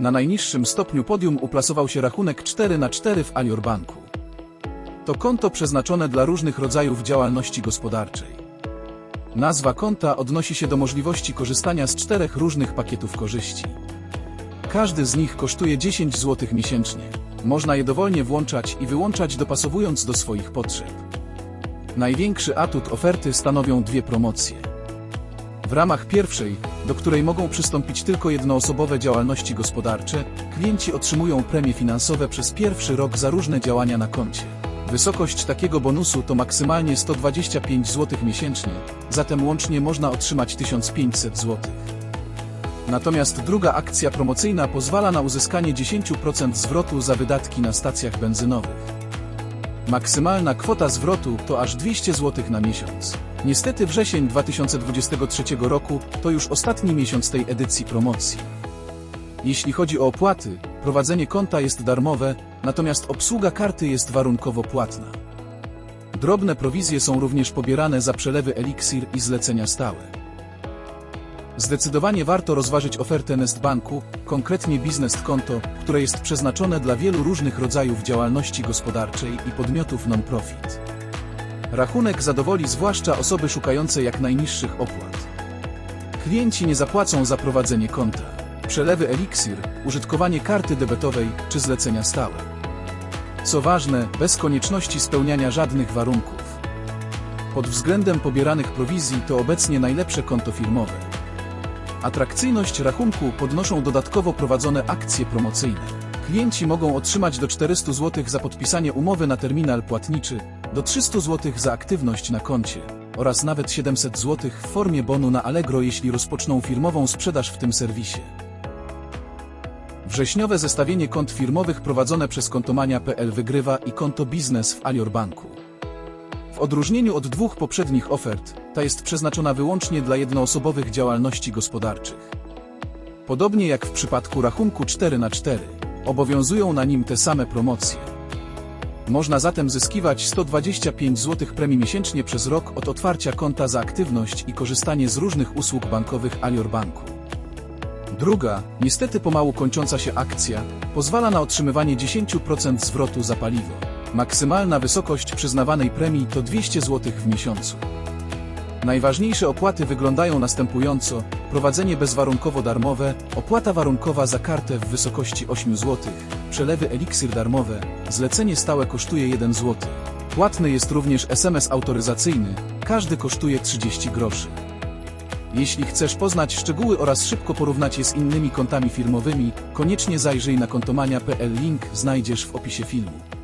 Na najniższym stopniu podium uplasował się rachunek 4 na 4 w Alior Banku. To konto przeznaczone dla różnych rodzajów działalności gospodarczej. Nazwa konta odnosi się do możliwości korzystania z czterech różnych pakietów korzyści. Każdy z nich kosztuje 10 zł miesięcznie. Można je dowolnie włączać i wyłączać dopasowując do swoich potrzeb. Największy atut oferty stanowią dwie promocje. W ramach pierwszej, do której mogą przystąpić tylko jednoosobowe działalności gospodarcze, klienci otrzymują premie finansowe przez pierwszy rok za różne działania na koncie. Wysokość takiego bonusu to maksymalnie 125 zł miesięcznie, zatem łącznie można otrzymać 1500 zł. Natomiast druga akcja promocyjna pozwala na uzyskanie 10% zwrotu za wydatki na stacjach benzynowych. Maksymalna kwota zwrotu to aż 200 zł na miesiąc. Niestety wrzesień 2023 roku to już ostatni miesiąc tej edycji promocji. Jeśli chodzi o opłaty, prowadzenie konta jest darmowe, natomiast obsługa karty jest warunkowo płatna. Drobne prowizje są również pobierane za przelewy eliksir i zlecenia stałe. Zdecydowanie warto rozważyć ofertę Nestbanku, konkretnie biznes konto, które jest przeznaczone dla wielu różnych rodzajów działalności gospodarczej i podmiotów non-profit. Rachunek zadowoli zwłaszcza osoby szukające jak najniższych opłat. Klienci nie zapłacą za prowadzenie konta, przelewy eliksir, użytkowanie karty debetowej czy zlecenia stałe. Co ważne, bez konieczności spełniania żadnych warunków. Pod względem pobieranych prowizji to obecnie najlepsze konto firmowe. Atrakcyjność rachunku podnoszą dodatkowo prowadzone akcje promocyjne. Klienci mogą otrzymać do 400 zł za podpisanie umowy na terminal płatniczy, do 300 zł za aktywność na koncie oraz nawet 700 zł w formie bonu na Allegro, jeśli rozpoczną firmową sprzedaż w tym serwisie. Wrześniowe zestawienie kont firmowych prowadzone przez kontomania.pl wygrywa i konto biznes w Alior Banku. W odróżnieniu od dwóch poprzednich ofert, ta jest przeznaczona wyłącznie dla jednoosobowych działalności gospodarczych. Podobnie jak w przypadku rachunku 4 na 4 obowiązują na nim te same promocje. Można zatem zyskiwać 125 zł premii miesięcznie przez rok od otwarcia konta za aktywność i korzystanie z różnych usług bankowych Alior Banku. Druga, niestety pomału kończąca się akcja, pozwala na otrzymywanie 10% zwrotu za paliwo. Maksymalna wysokość przyznawanej premii to 200 zł w miesiącu. Najważniejsze opłaty wyglądają następująco: prowadzenie bezwarunkowo darmowe, opłata warunkowa za kartę w wysokości 8 zł, przelewy eliksir darmowe, zlecenie stałe kosztuje 1 zł. Płatny jest również SMS autoryzacyjny, każdy kosztuje 30 groszy. Jeśli chcesz poznać szczegóły oraz szybko porównać je z innymi kontami firmowymi, koniecznie zajrzyj na kontomania.pl link znajdziesz w opisie filmu.